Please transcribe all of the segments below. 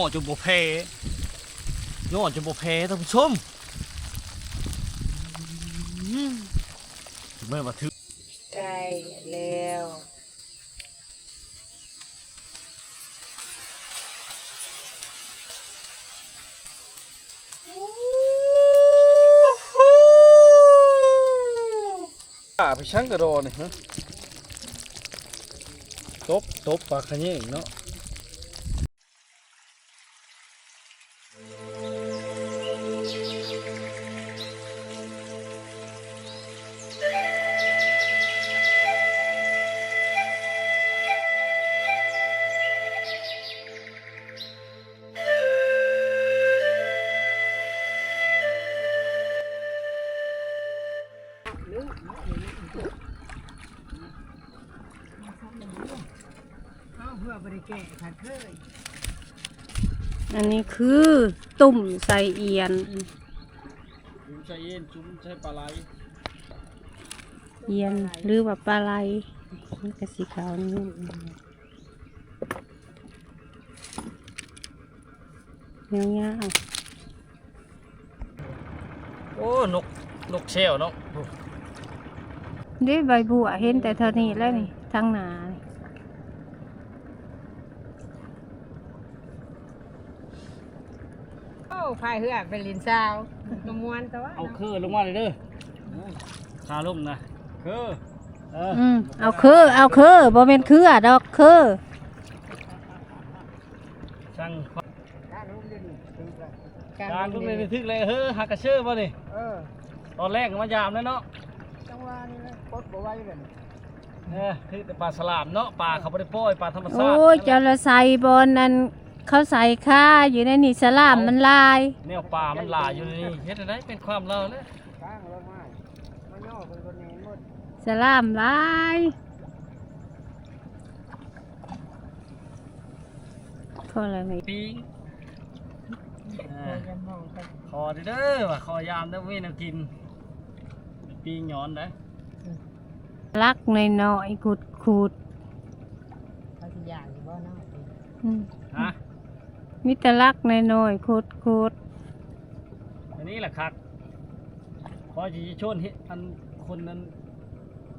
ง่จะบ่แพ้โง่จะบ่แพ้ท่านผู้ชมอืมเมื่อมาถึงใกล้แล้วป่าไปช่างกระโดดนี่ฮะตบตบปลาขะเยงเนาะ แก่ผัดเคยอันนี้คือตุ่มใส่เอียน จุ้มใส่เย็นจุ้มใส่ปลาไหลเอียนหรือว่าปลาไหลมันก็สีขาวนี่เงี้ยเงี้ยโอ้ นก นกเชลเนาะโอ้เด้ใบบัวเห็นแต่เท่านี้แล้วนี่ทางหนานี่ โอ้ พายเหือเป็นลินซาวกระมวนแต่ว่าเอาเครือลงมาเลยเด้อคาล่มนะเครือเอออืมเอาคือเอาคือบ่เป็นคือดอกคือช่างกลางรุ่มเด่นกลางลูกเลยทึกเลยเฮ้อหักกระเชื่อป่ะนี่เออตอนแรกก็มายามแล้วเนาะจังหวะนี้เลยกดบ่ไหว้เลยเออคือแต่ปลาสลามเนาะปลาเขาไม่ได้ปล่อยปลาธรรมชาติโอ้ยเจ้าละใส่บอลนั้น เขาใส่ค่าอยู่ในนี่สลามมันลาย แนวปลามันหลายอยู่ในนี่เฮ็ดอะไรเป็นความเราเลยข้างรถไม้มันย่อเป็นคนนี้หมดสลามลายก็อะไรไม่ปิงเออจะมองไปคอเด้อว่าคอยามได้อเว้ยแนวกินปิงหย้อนได้ลักในน้อยๆขุดขุดเขาสิอยากอยู่บ่เนาะๆอืมฮะ มิตรลักในน้อยๆขุดขุดอันนี้แหละครับพอจะชวนเฮ็ดอันคนนั้น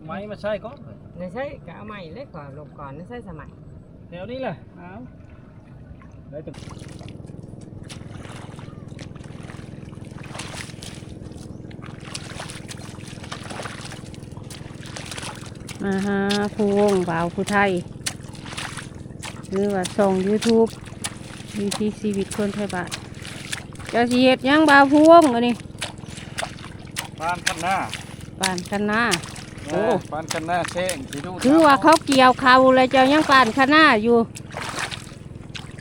ไม้มาใช่ก็ในใช่ก็เอาใหม่เลยก่อนลบก่อนในใช่สมัยแถวนี้แหละเอาได้ตึกมาฮะผู้วงบ่าวผู้ไทยหรือว่าส่ง YouTube วิถีชีวิตคนไทยบ้านเจ้าสิเฮ็ดหยังบ่าวผู้วงอันนี้ปานคันหน้าป่านกันนา โอ้ ปานคันหน้าเช่งสิดูคือว่าเขาเกี่ยวเขาเลยเจ้ายังป่านคณะอยู่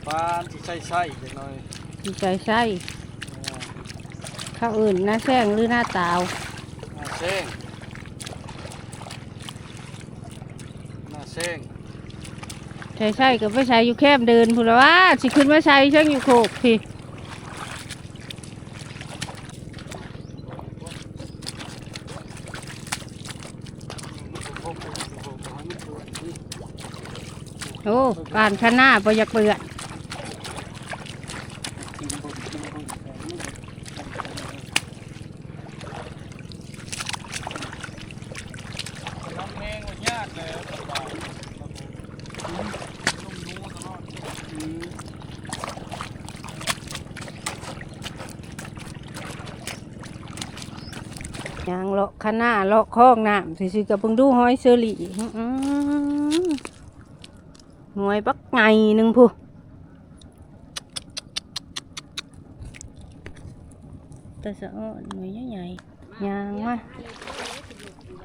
ปานที่ใช่ใช่จังหน่อยดีใจใช่ข้าวอื่นหน้าแซงหรือหน้าตาว หน้าเช่งหน้าเช่ง ใช่ใช่กับไม่ใช่อยู่แคมเดินพูดว่าสิขึ้นมาใช้ช่างอยู่โขกพี่โอ้ป่านคณะบ่อยากเบื่อนองแมงมันยากเลยสบายนุ่มนูตลอด ยางเลาะ คณะเลาะคลองน้ำสิสิกับเพิ่งดูหอยเซอรี่หอหน่วยบักไงหนึ่งผู้แต่สะอ้อนหน่วยใหญ่ๆยางมา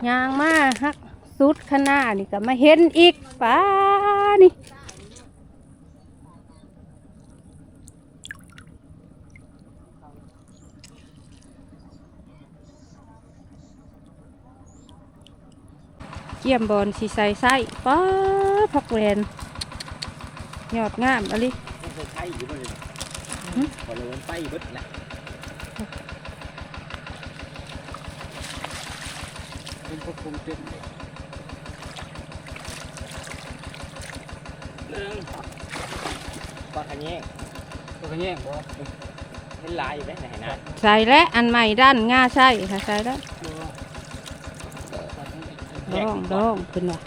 ยางมาฮักสุดคณะนี่ก็มาเห็นอีกป้านี่ เกี่ยมบอลสีใส่ไส้ป้าพักแวนยอดงามอะไรไม่เคยใช้อยู่เลยพอเลยมันไปเบิดแหละเป็นพวกคุมเต็มเลยหนึ่งปลาขะแยงตัวกระแยงบ่เห็นลายอยู่ไหมไหนนะใส่และอันใหม่ด้านง่าใช่ค่ะใส่แล้ว ดองดองเป็นว่า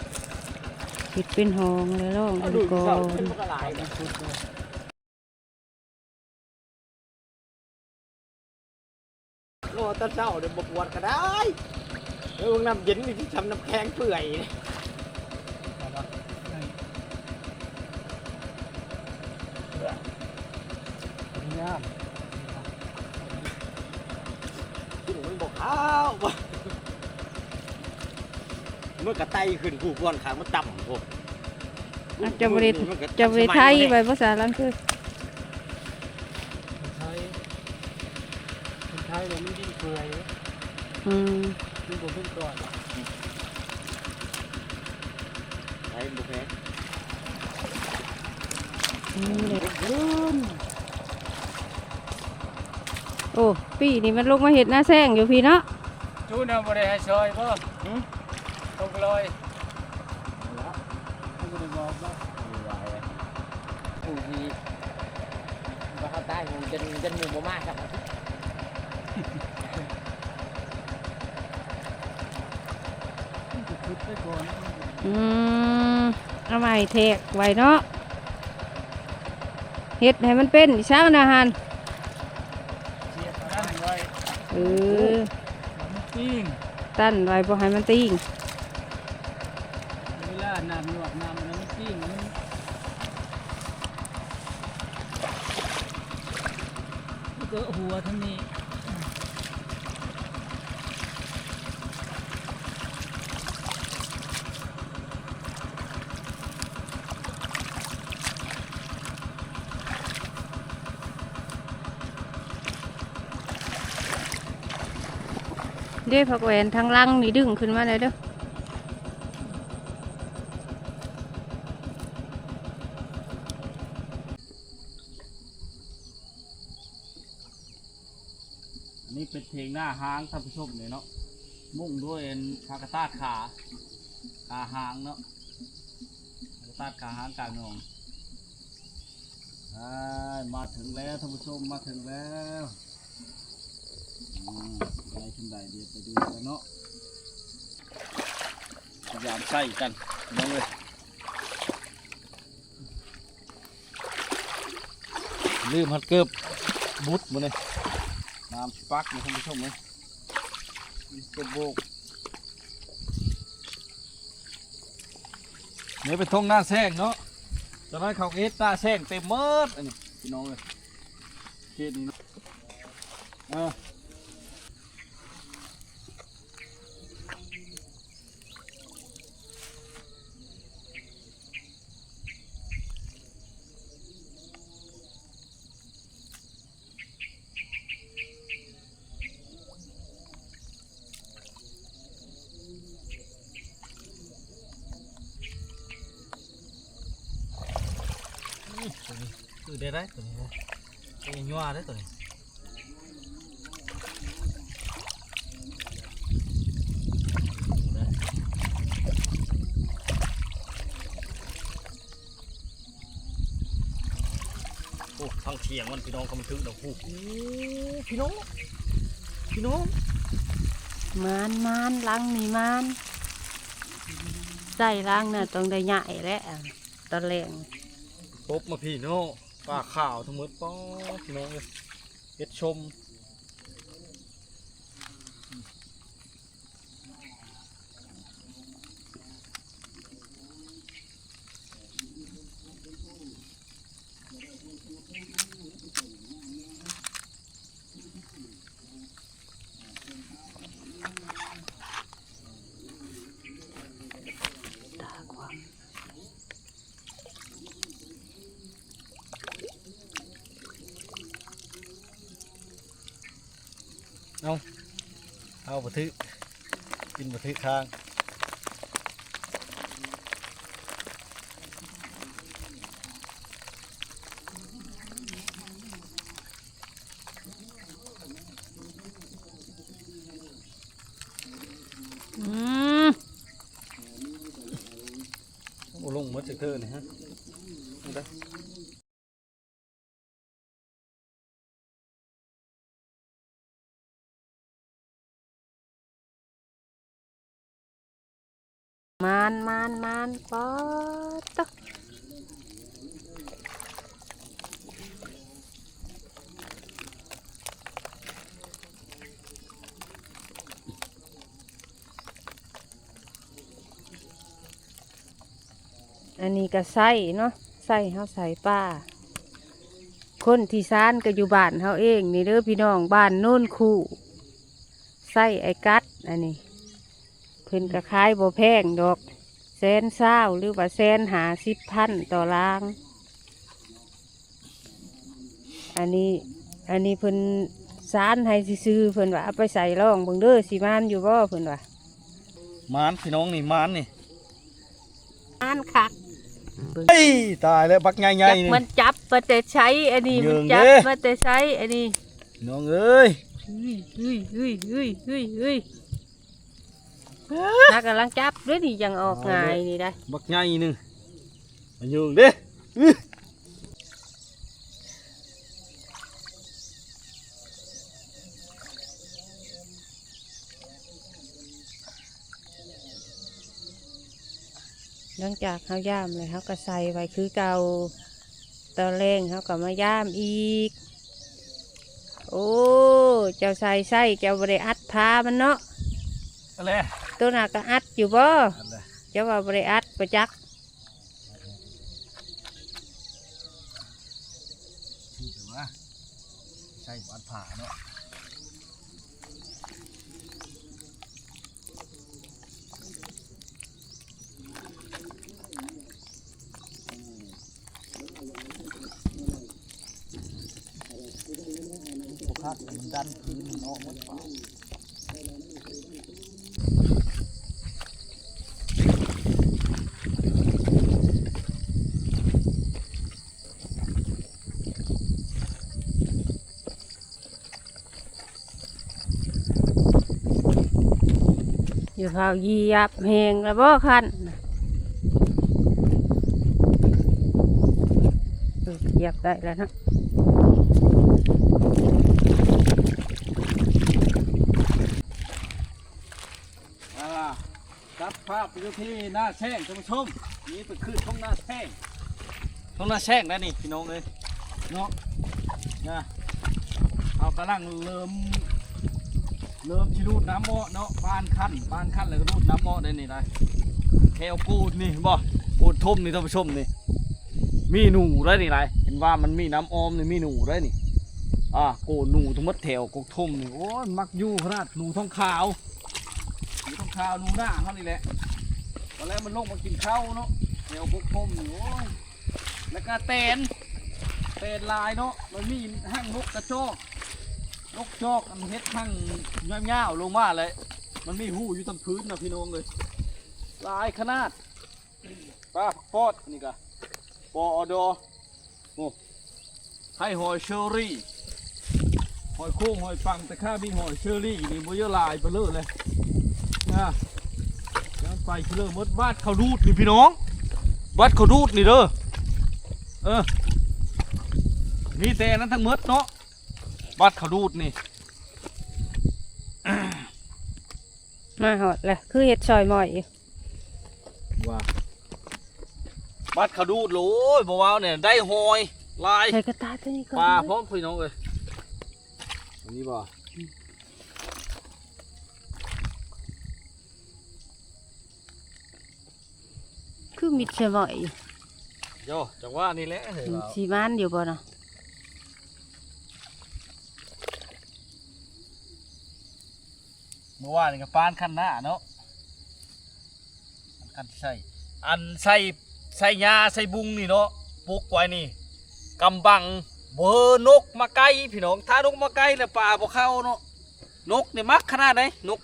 คิดเป็นหองเลยดองเอาดูดูก่อเสานเป็นพวกลายนะโอ้ตอนเช้าเดี๋ยวบกวดก็ได้เออน้ำเย็นนี่ที่ทำน้ำแข็งเปื่อยงามที่หนูมันบอกข้าวบ่เมื่อกระไตขึ้นผู้ก้อนขางมันต่ำพวกอะจะบริจะบริไทยไปภาษาลังคือคนไทยคนไทยเนี่ยมันดิ้นเปื่อยอืมดิ้นบ่ขึ้นก่อนไอ้บุกแม่อืมเด็ดโอ้ปีนี่มันลงมาเห็ดหน้าแซงอยู่พี่เนาะจูนเอาบ่ได้ให้ซอยบ่หึ ตกลอยให้บ่ได้บอกว่าผู้ที่มาเข้าใต้ผมจนจนหมู่บ่มากครับคิดไปก่อนอืมเอาใหม่เทกไว้เนาะเห็ดให้มันเป็นอีเช้านะฮันเสียบนั่นไว้เออมันปิ้งตั้นไว้บ่ให้มันติ้ง เวลาน้ำหยวกน้ำมันมันปิ้งมันมันก็หัวทั้งนี้ เด้ผักแหวนทางลังนี่ดึงขึ้นมาเลยเด้ออันนี้เป็นเพลงหน้าห้างท่านผู้ชมเลยเนาะ มุ่งด้วยพากระตาขา ขาหางเนาะพากระตาขาหางกลางนองมาถึงแล้วท่านผู้ชมมาถึงแล้ว อะไรขึ้นใดเดี๋ยวไปดูกันเนาะพยายามใส่กันน้องเลยลืมฮัดเกิบบุดมาเลยน้ำสปักนะท่านผู้ชมนะมิสเตอร์โบกเนี่ยเป็นทงหน้าแซงเนาะตอนนั้นเขาเอสหน้าแซงเต็มเมิดอันนี้พี่น้องเลยเขตนี้เนาะ เออคือได้ได้ตัวนี้นะตัวนี้ยัวได้ตัวนี้โอ้ทางเฉียงมันพี่น้องเขามันถึงดอกหูพี่น้อง พี่น้องมานมานลังนี่มานใส่ลังน่ะต้องได้ใหญ่แล้วตอนแรงปบมาพี่น้อง ปลาขาวทั้งหมดป้อพี่น้องเลยเฮ็ดชม บัทึกกินบัทึกค้างอืมโอ้ลงหมดจากเธอนี่ฮะนี่ได้ มานมานมานปอตะอันนี้ก็ใส่เนาะใส่เฮาใส่ป้า คนที่ซานก็อยู่บ้านเฮาเอง นี่เด้อพี่น้องบ้านโน่นคู่ใส่ไอ้กัดอันนี้ เพิ่นก็ขายบ่แพงดอกแสนเศร้าหรือว่าแสนหาสิบพันต่อลาง อันนี้อันนี้เพิ่นสานให้ซื้อๆเพิ่นว่าเอาไปใส่ร่องเบิ่งเด้อสิมานอยู่บ่เพิ่นว่ามานพี่น้องนี่มานนี่มานคักเฮ้ยตายแล้วบักใหญ่จักๆนี่มันจับมาแต่ใช้อันนี้เยิมันงจับเด้มาแต่ใช้อันนี้พี่น้องเอ้ยเฮ้ยเฮ้ยเฮ้ยเฮ้ยเฮ้ยเฮ้ย ถ้ากำลังจับด้วยนี่ยังออกง่ายนี่ได้บักใหญ่หนึงมาอยู่เด้อื้อหลังจากเขาย่ามเลยเขาก็ใส่ไว้คือเก่าตอนแรงเขาก็มาย่ามอีก โอ้ เจ้าใส่ใส่เจ้าบริอัดพามันเนาะ อะไรตัวน่ะก็อัดอยู่บ่อะไรเจ้าว่าบริอัดประจักชื่อแต่ว่าใช่วัดผาเนาะโอ้คักมันดันพื้นเนาะมันเปล่า อยู่เผาเหยียบแหงแล้วบ่คันเหยียบได้แล้วนะจับภาพไปดูที่หน้าแช่งท่านผู้ชมนี่เป็นคือท้องหน้าแช่งท้องหน้าแช่งนะนี่พี่น้องเลยเนาะนะเอากำลังเริ่ม เริ่มชิรูดน้ำหม้อเนาะบานขั้นบานขั้นแล้วก็รูดน้ำหม้อได้นี่ได้แถวกูดนี่บ่กูดทุ่มนี่ท่านผู้ชมนี่มีหนูได้นี่ไรเห็นว่ามันมีน้ำออมนี่มีหนูได้นี่อ่าโกดหนูทั้งหมดแถวกกทุ่มนี่โอ้ยมักยู่ขนาดหนูท้องขาวอยู่ตรงคาวหนูหน้าเขานี่แหละตอนแรกมันลงมากินข้าวเนาะแนวพวกพมอยู่โอ้ยแล้วก็เตนเตนลายเนาะมันมีห้างนกกระจอก กจอกอันเฮ็ดห้งเงาๆลงมาเลย มันมีหูอยู่ตามพื้นนะพี่น้องเลยลายขนาดป้าผักปอดนี่กะปออดอโอ้ให้หอยเชอรี่หอยโค้งหอยฟังแต่ข้ามีหอยเชอรี่นี่บ่เยอะลายไปเลยเลยนะยังไปเชื่อมดบ้านเขาดูดนี่พี่น้องบ้านเขาดูดนี่เด้อเออมีแต่นั้นทั้งมดเนาะ บ้านเขาดูดนี่มาหอดเลยคือเห็ดซอยหมอยอยู่ว่าบ้านเขาดูดโหลยบ่าวเนี่ยได้หอยลายใส่กระตาตัวนี้ก่อนปลาพร้อมพี่น้องเลยอันนี้บ่คือมิดซอยหมอยอยู่โยจังว่านี่แหละเฮ้ยบ่าวสีมันอยู่บ่เนาะ เมื่อวานนี่ก็ปานคันหน้าเนาะคันใส่อันใส่ใส่ยาใส่บุงนี่เนาะปลูกไว้นี่กำบังเบอร์นกมาไกลพี่น้องถ้านกมาไกลแล้วป่าบ่เข้าเนาะนกนี่มักขนาดไหนนก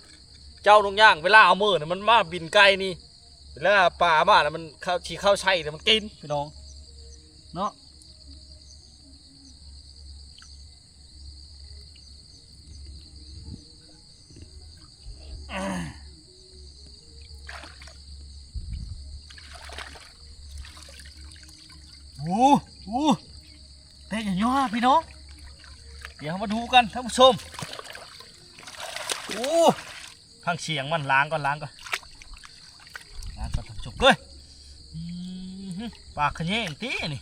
เจ้านกย่างเวลาเอามือเนี่ยมันมาบินไกลนี่เวลาป่ามาแล้วมันเข้าชีเข้าใช่แต่มันกินพี่น้องเนาะ โอ้โหแต่อย่าย่อพี่น้อง เดี๋ยวมาดูกันท่านผู้ชมโอ้ทางเสียงมันล้างก่อนล้างก่อนล้างเก้ยอืมฮึปลาขะแยงตีนี่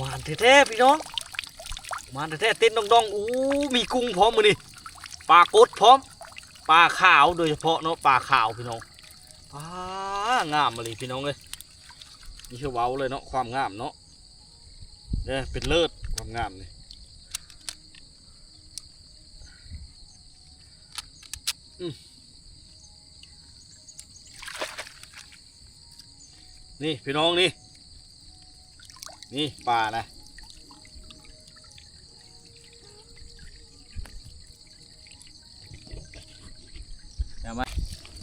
มานแท้ๆพี่น้องมานแท้ๆเต้นดองๆอู้มีกุ้งพร้อมมือนี่ปลากดพร้อม ปลาขาวโดยเฉพาะเนาะปลาขาวพี่น้องปลางามมาเลยพี่น้องเลยนี่คือเว้าเลยเนาะความงามเนาะเนี่ยเป็นเลิศความงามนี่นี่พี่น้องนี่ นี่ปลานะ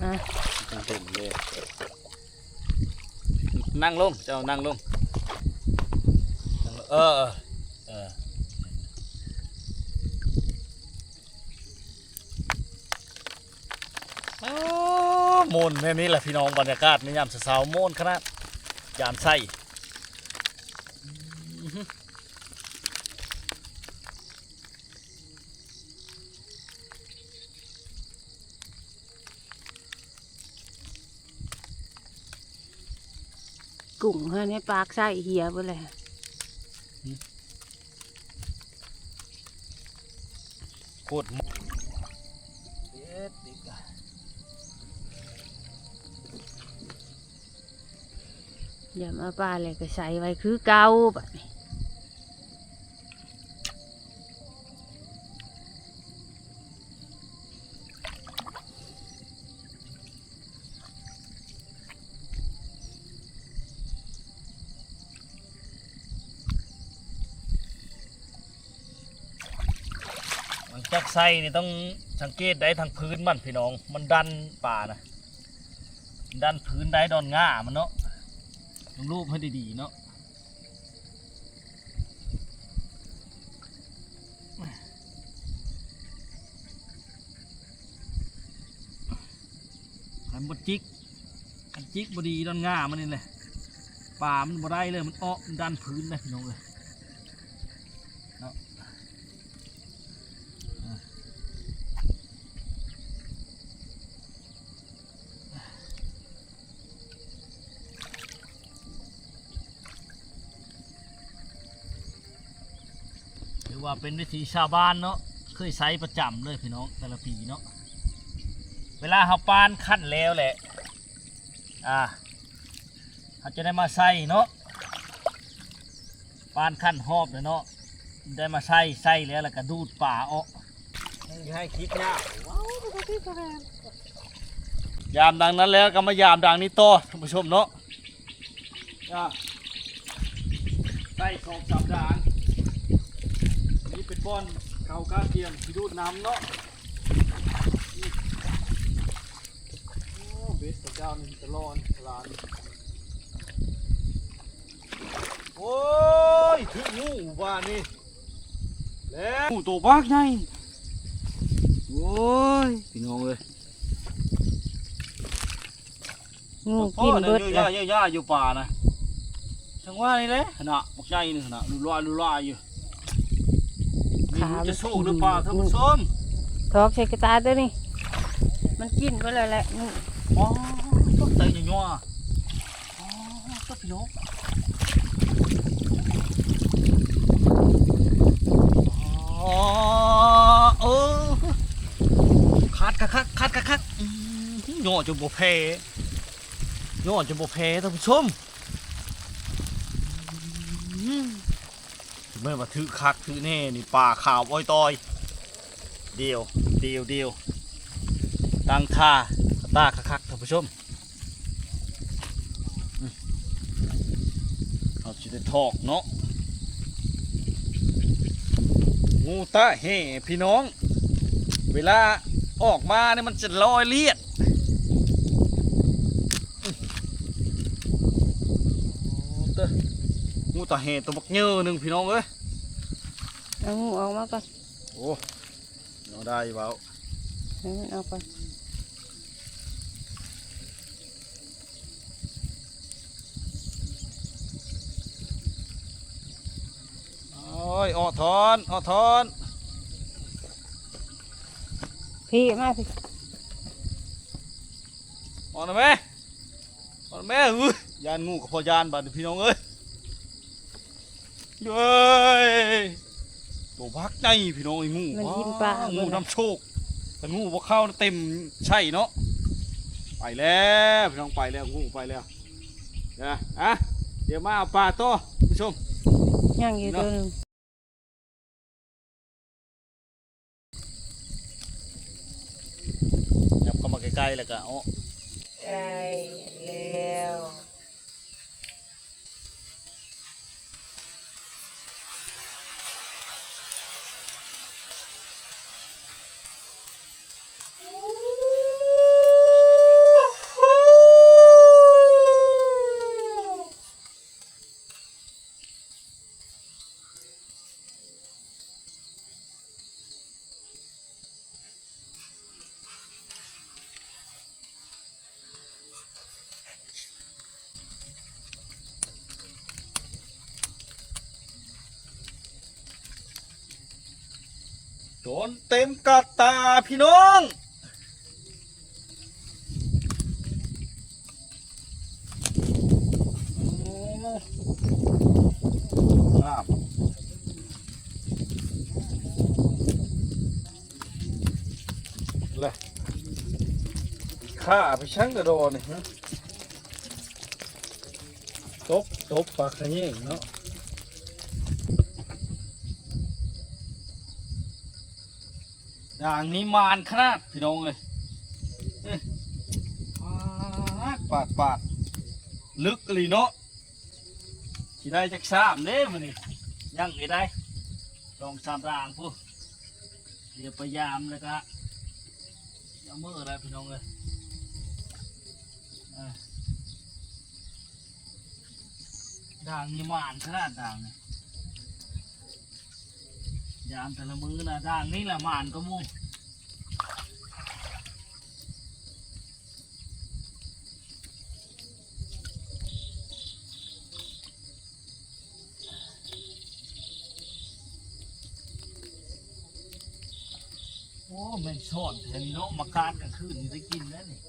อะเต็มเลยนั่งลงเจ้านั่งลงนั่งลงเออเออเอออ้าวโมนแม่นี่แหละพี่น้องบรรยากาศในยามเช้าๆโมนขนาดยามใส่ กุ้งเฮาในปากใส่เหียเบ่เลยโคตรมเอ็ดอีกอะอย่ามาปลาเลยก็ใส่ไว้คือเก่าบัดนี้ นจักไส้นี่ต้องสังเกตได้ทางพื้นมันพี่น้อง มันดันป่านะดันพื้นได้ดอนง่ามันเนาะต้องรูปให้ดีๆเนาะอันบดจิกอันจิกบดีดอนง่ามันนี่แหละป่ามันบ่ได้เลยมันอ้อมันดันพื้นเลยพี่น้องเลย ถือว่า เป็นวิถีชาวบ้านเนาะเคยใช้ประจำเลยพี่น้องแต่ละปีเนาะเวลาเขาปานขั้นแล้วแหละอ่าเขาจะได้มาใส่เนาะปานขั้นหอบเลยเนาะได้มาใส่ใส่แล้วแล้วก็ดูดป่าออกให้คลิปยาวยามดังนั้นแล้วก็มายามดังนี้ต่อท่านผู้ชมเนาะอ่าใส่สองสามด่างนี่เป็น บอนเขาก้าเทียมที่ดูดน้ำเนาะนี่โอ้เบสพระเจ้านี่ตะลอนร้านโอ้ยถึงงูบ้านนี่แล้วงูตัวบ้ากไงโอ้ยพี่น้องเลยงูกินเบิดเยเลอะยๆเยอะๆอยู่ป่านะช่างว่านี่เลยขนาดบอกใหญ่นี่ขนาดลุลายลุลายอยู่ นี่มันจะสู้หรือเปล่าท่านผู้ชมทอกใส่กระตาตัวนี้ มันกินไปเลยแหละงูอ๋อต้องเตยยัวๆอ๋อต้องพี่น้องอ๋อเออคัดคัดคัดคัดคัดคัดอืมย่อจนบ่แพ้ย่อจนบ่แพ้ท่านผู้ชม เมื่อมาถือคักถือแน่นี่ป่าขาวอ้อยตอย เดียวเดียวเดียวตั้งท่าตาคักๆท่านผู้ชมเอาจิได้ทอกเนาะงูตาเห่พี่น้อง เวลาออกมาเนี่ยมันจะลอยเลียดอืมโอ้เด้อ งูตาเห่ตัวบักเยอะหนึ่งพี่น้องเอ้ยเอางูออกมาก่อนโอ้เอาได้อยู่เปล่าให้มันออกก่อนโอ้ยออทอนออทอนพี่มาพี่ออกนะแม่ออกนะแม่อุ้ยยานงูกับพอยานบาดนี้พี่น้องเอ้ย เย้ยตัวพักในพี่น้องไอ้งูมันยิ้มปลาว้าวเบิ่งูงนำโชคแต่งูบ่เข้าเต็มใช่เนาะไปแล้วพี่น้องไปแล้วงูไปแล้วนะอะเดี๋ยวมาเอาปลาต่อผู้ชม ย่างอยู่ตัวหนึงยับเข้ามาใกล้ๆแล้วก็เอาใช่แล้ว โดนเต็มกระตาพี่น้อง ครับเลยข้าไปช่างกระโดดนี่ฮะตบตบปากขะเงี้ยเนาะ อย่างนี้มานขนาดพี่น้องเลยปาดปาดปาดลึกเลยเนาะที่ได้จักสามเด้มันนี่ยังไงได้ลองสามรางพูเดี๋ยวพยายามเลยก็เอามืออะไรพี่น้องเลยอยด่างนี่มานขนาดด่างเนี่ย ยามแต่ละมือนะด่างนี่แหละมานก็มูโอ้แม่งชอนเห็นเนาะมาการกลางคืนได้กินแล้วนี่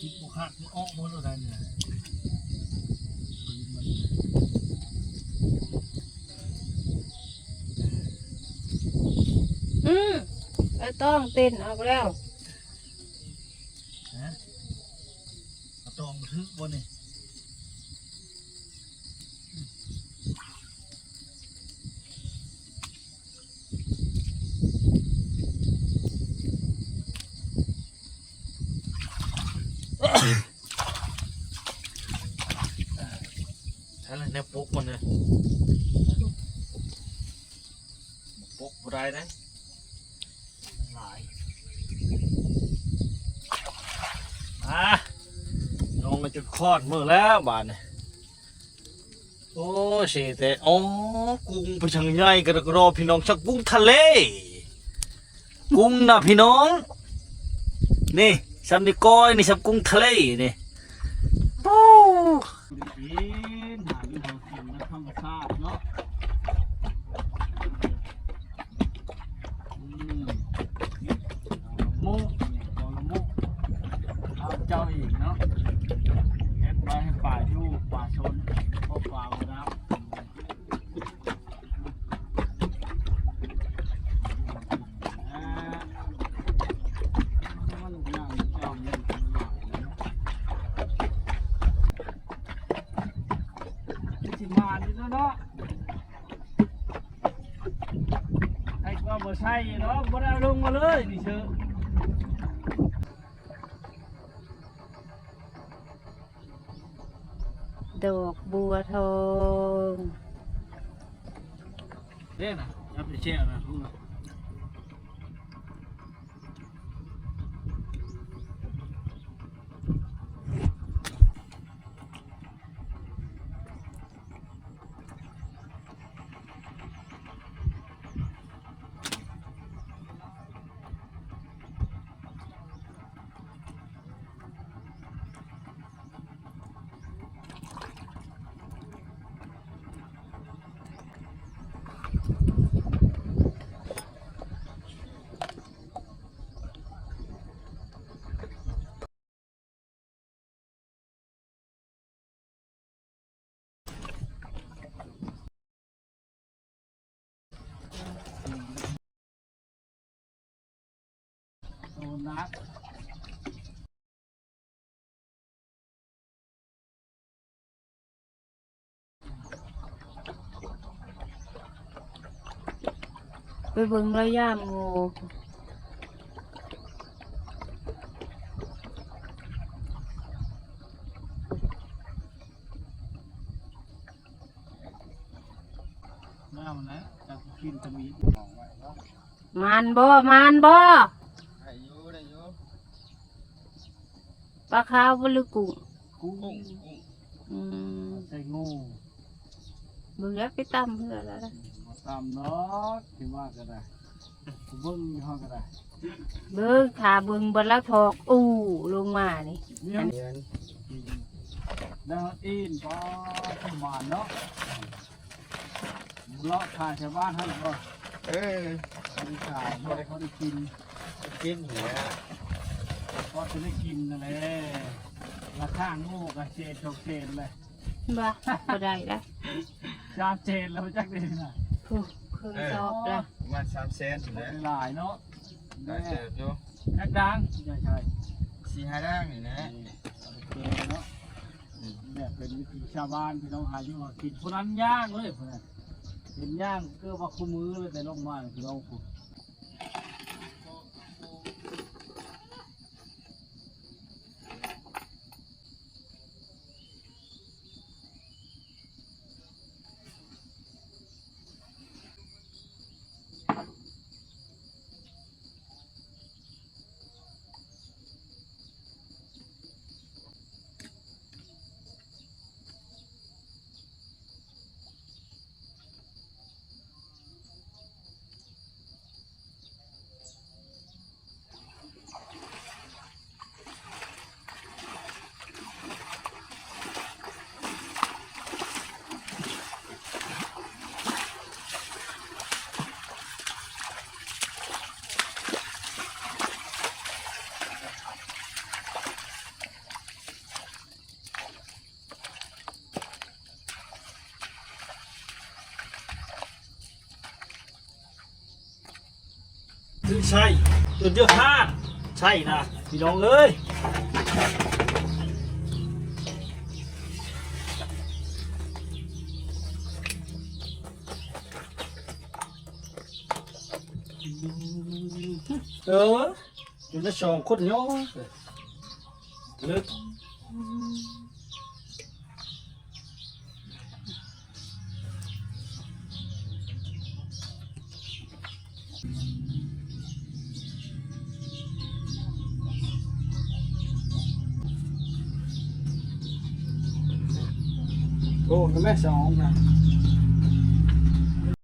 จิบ บุคักมันออกหมดแล้วได้เนี่ยปืนมันอืมไอ้ต้องเต้นออกแล้ว ฮะเอาตองทึกบนนี่อะไร เนี่ยปุ๊กมันเนี่ยปุ๊กบ่ได้นะหลายอะน้องมันจะคลอดมือแล้วบานเนี่ยโอ้เสียแต่อ๋อกุ้งไปช่างใหญ่กระกรอพี่น้องชักกุ้งทะเล กุ้งนะพี่น้อง นี่ซัมนิก้อยนี่ซับกุ้งทะเลนี่โอ้กินหาอยู่ของกินนะธรรมชาติเนาะอืมมุกของมุก เอาเจ้าอีกเนาะเฮ็ดไว้ให้ป่าอยู่ป่าชนพวกป่าบ่น้ำอ่ามันย่างเจ้าเล่นกันหลายเนาะสิมานี่เนาะไอ้ก็ บ่ใช่เนาะบ่ได้เอาลงมาเลยนี่เชื่ มนักไปเบิ่งระยะงูน้ามันนะจะกินตะมีของไว้เนาะมานบ่มานบ่ ได้อยู่ได้อยู่ ปลาขาวบ่หรือกุ้งกุ้งกุ้งกุ้งอืมใส่งูเบิ่งแล้วไปตำเพื่อแล้วนะมาตามเนาะที่ว่าก็ได้เบิ้งยี่ห้อก็ได้เบิ่งขาเบิ่งบ่ละทอกอู้ลงมานี่เนี่ยเดือนแล้วอินก็ขึ้นมาเนาะเลาะขายชาวบ้านให้ก็เออเขาได้ขายเขาได้เขาได้กินกินเนี่ ยก็จะได้กินนั่นแหละราคาโง่กับเจนชกเจนเลยบ่บ่ได้ละจามเจนแล้วจักเลยนะครึ่งครึ่งสอบละประมาณสามแสนถึงแล้วหลายเนาะได้เติบอยู่นักดังใช่ใช่สี่ห้าด่างนี่นะเจนเนาะเนี่ยเป็นวิถีชาวบ้านพี่น้องหาอยู่หากินพวกนั้นย่างเลยพวกนั้นเป็นย่างก็ว่าคู่มือเลยแต่ลงมาคือเรา ใช่จนเยอะห้าใช่นะพี่น้องเอ้ยเออจนจะสองคนาะเลิก